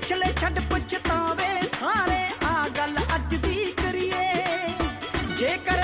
ਪਿਛਲੇ ਛੱਡ ਪੁੱਛਤਾਵੇ ਸਾਰੇ ਆ ਗੱਲ ਅੱਜ ਦੀ ਕਰੀਏ। ਜੇਕਰ